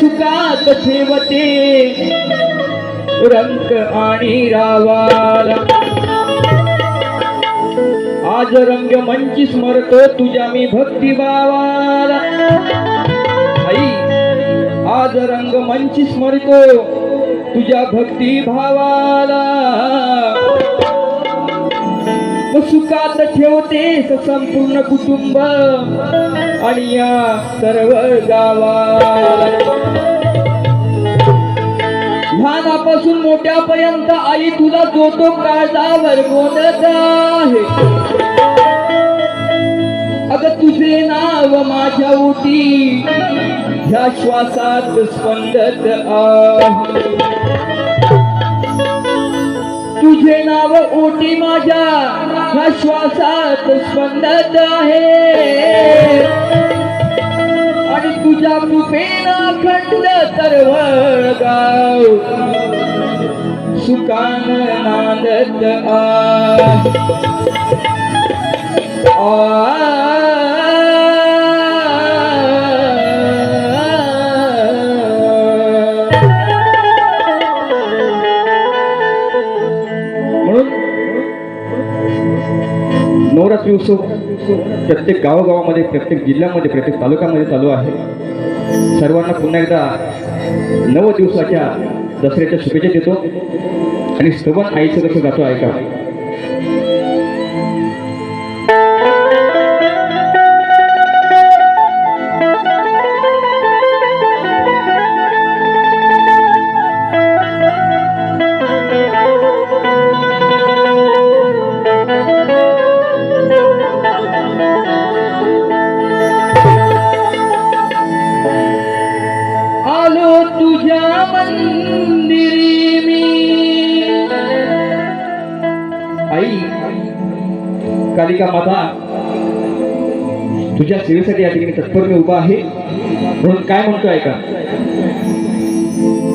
सुखात ठेवते. रंग आणि रावाला. आज रंग मंची स्मरतो तुझ्या मी भक्ती भावाला. आई आज रंग मंची स्मरतो तुझ्या भक्ती भावाला. सुखात ठेवतेस संपूर्ण कुटुंब. आणि या सर्व गावाला. लहानापासून मोठ्यापर्यंत आई तुला जो तो काळजावर बोलत आहे. अग तुझे नाव माझ्या ओटी ह्या श्वासात स्पंदत आहे. तुझे नाव ओटी माझ्या ह्या श्वासात स्पंदत आहे. आणि तुझ्या कृपेला खंड सर्व गाव सुकान नांदत आ. नवरात्री उत्सव प्रत्येक गावोगावामध्ये प्रत्येक जिल्ह्यामध्ये प्रत्येक तालुक्यामध्ये चालू आहे. सर्वांना पुन्हा एकदा नव दिवसाच्या दसऱ्याच्या शुभेच्छा देतो. आणि स्तवन आईचं कसं गातो ऐका. कालिका माता तुझ्या सेवेसाठी तत्पर मी उभा आहे. म्हणून काय का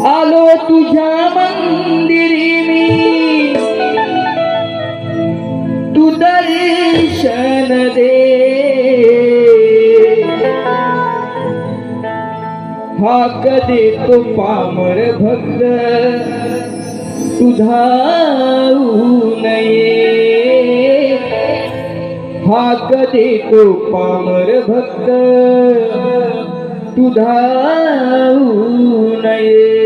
आलो तुझ्या मंदिरी मी. तू दर्शन दे. हाक देतो पामर भक्त तुझा नये हा कधी तो पामर भक्त. तुझा नये.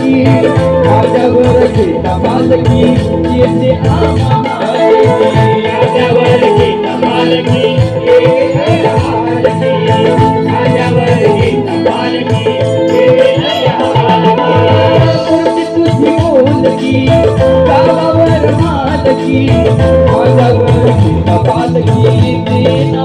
की राजा वर के कमाल की ये से आमा राजा वर के कमाल की ये कमाल की राजा वर के कमाल की ये कमाल की बाबा वर मात की राजा वर के कमाल की दीना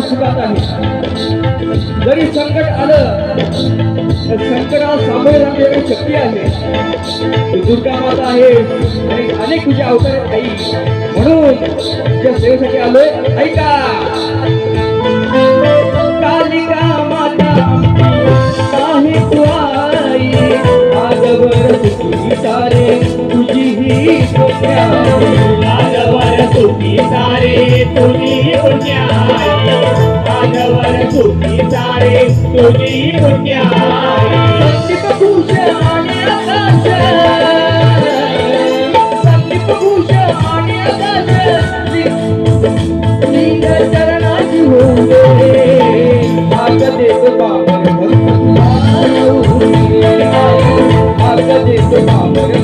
सुखात आहे जरी संकट आलं सामोरे जाण्याची शक्ती आहे. दुर्गा माता आणि अनेक तुझ्या अवतार आई. म्हणून सेवेसाठी आलोय. ऐका. कालिका तुझी तुझी ही पुण्याई. सारे तुझी पुण्याई आजवर सारे तुझी पुण्याई संदीप भूषण आणि आकाश भूषण आणि आकाश लिंग चरणाची भाग देतो बाबर भक्त भाग देतो बाबर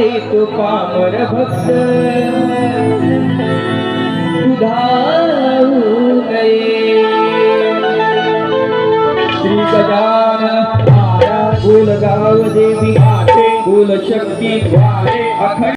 कामर भक् कुलगाल देवि आच कुल शक्ति द्वारे अखंड